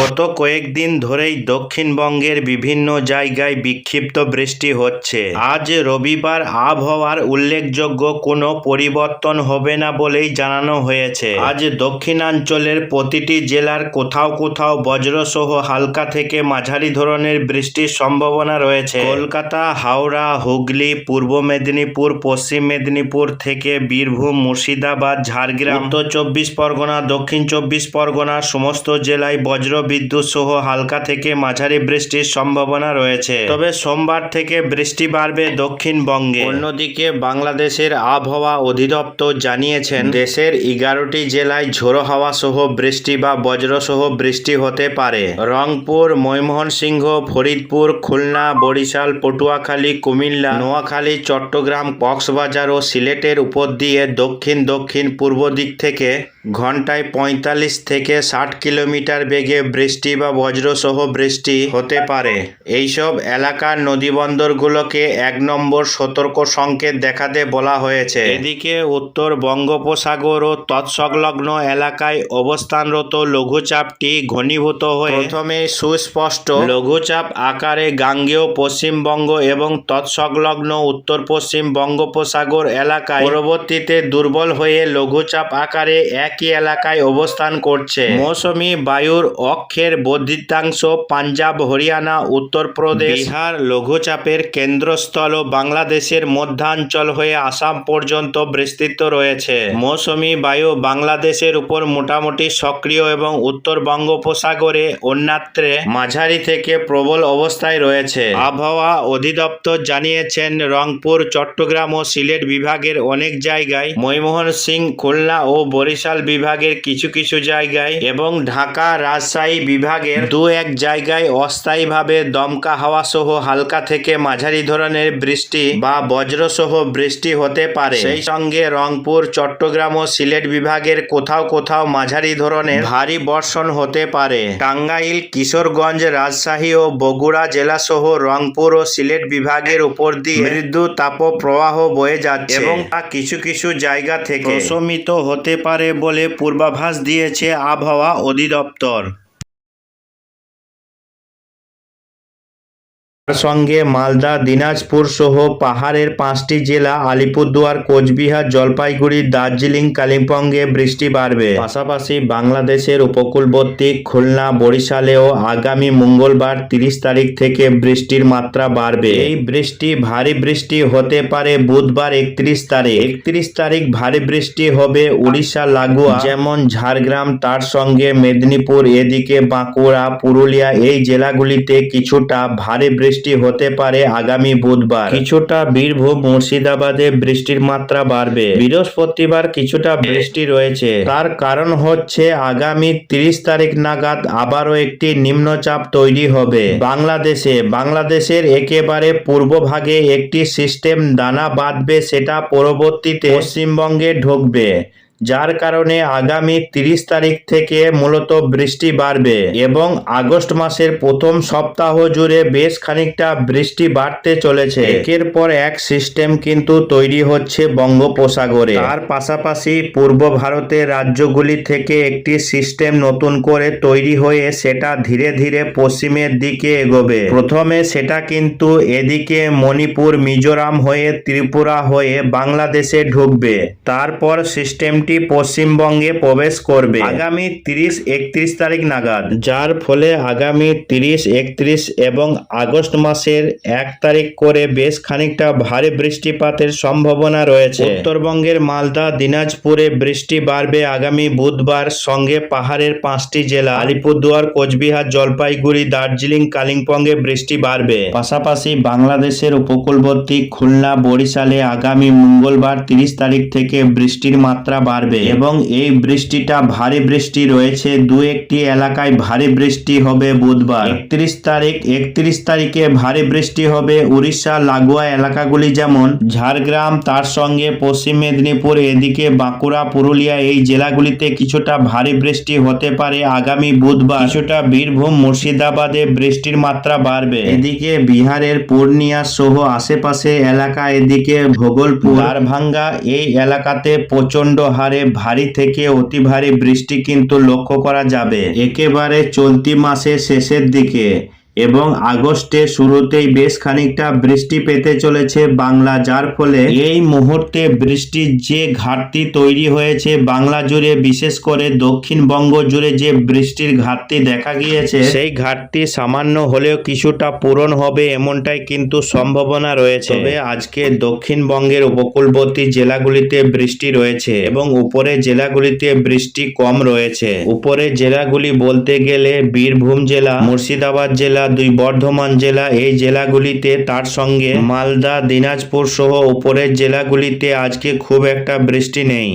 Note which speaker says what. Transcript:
Speaker 1: গত কয়েকদিন ধরেই দক্ষিণবঙ্গের বিভিন্ন জায়গায় বিক্ষিপ্ত বৃষ্টি হচ্ছে। আজ রবিবার আবহাওয়ার উল্লেখযোগ্য কোনো পরিবর্তন হবে না বলেই জানানো হয়েছে। আজ দক্ষিণাঞ্চলের প্রতিটি জেলার কোথাও কোথাও বজ্রসহ হালকা থেকে মাঝারি ধরনের বৃষ্টির সম্ভাবনা রয়েছে। কলকাতা, হাওড়া, হুগলি, পূর্ব মেদিনীপুর, পশ্চিম মেদিনীপুর থেকে বীরভূম, মুর্শিদাবাদ, ঝাড়গ্রাম, উত্তর চব্বিশ পরগনা, দক্ষিণ চব্বিশ পরগনা, সমস্ত জেলায় বজ্র বিদ্যুৎ সহ হালকা থেকে মাঝারি বৃষ্টির সম্ভাবনা রয়েছে। তবে সোমবার থেকে বৃষ্টি বাড়বে দক্ষিণবঙ্গে অন্যদিকে বাংলাদেশের আবহাওয়া অধিদপ্তর জানিয়েছেন, দেশের এগারোটি জেলায় ঝোড়ো হাওয়া সহ বৃষ্টি বা বজ্র সহ বৃষ্টি হতে পারে। রংপুর, ময়মনসিংহ, ফরিদপুর, খুলনা, বরিশাল, পটুয়াখালী, কুমিল্লা, নোয়াখালী, চট্টগ্রাম, কক্সবাজার ও সিলেটের উপর দিয়ে দক্ষিণ দক্ষিণ পূর্ব দিক থেকে ঘন্টায় পঁয়তাল্লিশ থেকে ষাট কিলোমিটার বেগে বৃষ্টি বা বজ্রসহ বৃষ্টি হতে পারে। এইসব এলাকার নদীবন্দরগুলোকে এক নম্বর সতর্ক সংকেত দেখাতে বলা হয়েছে। এদিকে উত্তর বঙ্গোপসাগর ও তৎসংলগ্ন এলাকায় অবস্থানরত লঘুচাপটি ঘনীভূত হয়ে প্রথমে সুস্পষ্ট লঘুচাপ আকারে গাঙ্গেয় পশ্চিমবঙ্গ এবং তৎসংলগ্ন উত্তর পশ্চিম বঙ্গোপসাগর এলাকায় পরবর্তীতে দুর্বল হয়ে লঘুচাপ আকারে একই এলাকায় অবস্থান করছে। মৌসুমি বায়ুর অক্ষের বর্ধিতাংশ পাঞ্জাব, হরিয়ানা উত্তরপ্রদেশ বিহার, লঘুচাপের কেন্দ্রস্থল ও বাংলাদেশের মধ্যাঞ্চল হয়ে আসাম পর্যন্ত বিস্তৃত রয়েছে। মৌসুমি বায়ু বাংলাদেশের উপর মোটামুটি সক্রিয় এবং উত্তর বঙ্গোপসাগরে অন্যত্রে মাঝারি থেকে প্রবল অবস্থায় রয়েছে। আবহাওয়া অধিদপ্তর জানিয়েছেন, রংপুর, চট্টগ্রাম ও সিলেট বিভাগের অনেক জায়গায় ময়মোহন সিং খুলনা ও বরিশাল বিভাগের কিছু কিছু জায়গায় এবং ঢাকা, রাজশাহী বিভাগের দু এক জায়গায় অস্থায়ীভাবে দমকা হাওয়া সহ হালকা থেকে মাঝারি ধরনের বৃষ্টি বা বজ্র সহ বৃষ্টি হতে পারে। সেই সঙ্গে রংপুর চট্টগ্রাম ও সিলেট বিভাগের কোথাও কোথাও মাঝারি ধরনের ভারী বর্ষণ হতে পারে। টাঙ্গাইল কিশোরগঞ্জ রাজশাহী ও বগুড়া জেলা সহ রংপুর ও সিলেট বিভাগের উপর দিয়ে মৃদু তাপপ্রবাহ বয়ে যাচ্ছে এবং তা কিছু কিছু জায়গা থেকে প্রশমিত হতে পারে বলে পূর্বাভাস দিয়েছে আবহাওয়া অধিদপ্তর। তার সঙ্গে মালদা, দিনাজপুর সহ পাহাড়ের পাঁচটি জেলা, আলিপুরদুয়ার, কোচবিহার, জলপাইগুড়ি, দার্জিলিং, কালিম্পংয়ে বৃষ্টি বাড়বে। পাশাপাশি বাংলাদেশের উপকূলবর্তী খুলনা, বরিশালেও আগামী মঙ্গলবার তিরিশ তারিখ থেকে বৃষ্টির মাত্রা বাড়বে। এই বৃষ্টি ভারী বৃষ্টি হতে পারে বুধবার একত্রিশ তারিখ। একত্রিশ তারিখ ভারী বৃষ্টি হবে উড়িষ্যা, লাগোয়া, যেমন ঝাড়গ্রাম, তার সঙ্গে মেদিনীপুর, এদিকে বাঁকুড়া, পুরুলিয়া, এই জেলাগুলিতে কিছুটা ভারী বৃষ্টি হতে পারে আগামী বুধবার। কিছুটা বীরভূম, মুর্শিদাবাদে বৃষ্টির মাত্রা বাড়বে। বৃহস্পতিবার কিছুটা বৃষ্টি রয়েছে। তার কারণ হচ্ছে আগামী তিরিশ তারিখ নাগাদ আবারও একটি নিম্নচাপ তৈরি হবে। বাংলাদেশে, বাংলাদেশের একেবারে পূর্বভাগে একটি সিস্টেম দানা বাঁধবে, সেটা পরবর্তীতে পশ্চিমবঙ্গে ঢুকবে। যার কারণে আগামী তিরিশ তারিখ থেকে মূলত বৃষ্টি বাড়বে এবং আগস্ট মাসের প্রথম সপ্তাহ জুড়ে বেশ খানিকটা বৃষ্টি বাড়তে চলেছে। একের পর এক সিস্টেম কিন্তু তৈরি হচ্ছে বঙ্গোপসাগরে। তার পাশাপাশি পূর্ব ভারতের রাজ্যগুলি থেকে একটি সিস্টেম নতুন করে তৈরি হয়ে সেটা ধীরে ধীরে পশ্চিমের দিকে এগোবে। প্রথমে সেটা কিন্তু এদিকে মণিপুর, মিজোরাম হয়ে ত্রিপুরা হয়ে বাংলাদেশে ঢুকবে। তারপর সিস্টেমটি পশ্চিমবঙ্গে প্রবেশ করবে। আগামী তিরিশ একত্রিশ তারিখ নাগাদ। যার ফলে আগামী তিরিশ একত্রিশ এবং আগস্ট মাসের এক তারিখ করে বেশ খানিকটা ভারী বৃষ্টিপাতের সম্ভাবনা রয়েছে। উত্তরবঙ্গের মালদা দিনাজপুরে বৃষ্টি বাড়বে আগামী বুধবার। সঙ্গে পাহাড়ের পাঁচটি জেলা আলিপুরদুয়ার কোচবিহার জলপাইগুড়ি দার্জিলিং কালিম্পংয়ে বৃষ্টি বাড়বে। পাশাপাশি বাংলাদেশের উপকূলবর্তী খুলনা বরিশালে আগামী মঙ্গলবার তিরিশ তারিখ থেকে বৃষ্টির মাত্রা বাড়বে। এবং এই বৃষ্টিটা ভারী বৃষ্টি রয়েছে। দু একটি এলাকায় ভারী বৃষ্টি হবে বুধবার। একত্রিশ তারিখ, একত্রিশ তারিখে ভারী বৃষ্টি হবে। উড়িষ্যা, লাগোয়া এলাকাগুলি যেমন ঝাড়গ্রাম, তার সঙ্গে পশ্চিম মেদিনীপুর, এদিকে বাঁকুড়া, পুরুলিয়া এই জেলাগুলিতে কিছুটা ভারী বৃষ্টি হতে পারে আগামী বুধবার। কিছুটা বীরভূম, মুর্শিদাবাদে বৃষ্টির মাত্রা বাড়বে। এদিকে বিহারের পূর্ণিয়া সহ আশেপাশে এলাকা, এদিকে ভোগলপুর ভাঙ্গা এই এলাকাতে প্রচণ্ড হারে একেবারে ভারী থেকে অতি ভারী বৃষ্টি কিন্তু লক্ষ্য করা যাবে। একেবারে চলতি মাসের শেষের দিকে। এবং আগস্টের শুরুতেই বেশ খানিকটা বৃষ্টি পেতে চলেছে বাংলা, যার ফলে এই মুহূর্তে বৃষ্টির যে ঘাটতি তৈরি হয়েছে বাংলা জুড়ে, বিশেষ করে দক্ষিণবঙ্গ জুড়ে যে বৃষ্টির ঘাটতি দেখা গিয়েছে, সেই ঘাটতি সামান্য হলেও কিছুটা পূরণ হবে এমনটাই কিন্তু সম্ভাবনা রয়েছে। তবে আজকে দক্ষিণবঙ্গের উপকূলবর্তী জেলাগুলিতে বৃষ্টি রয়েছে এবং উপরে জেলাগুলিতে বৃষ্টি কম রয়েছে। উপরে জেলাগুলি বলতে গেলে বীরভূম জেলা, মুর্শিদাবাদ জেলা, দুই বর্ধমান জেলা, এই জেলাগুলিতে তার সঙ্গে মালদা, দিনাজপুর সহ উপরের জেলাগুলিতে আজকে খুব একটা বৃষ্টি নেই।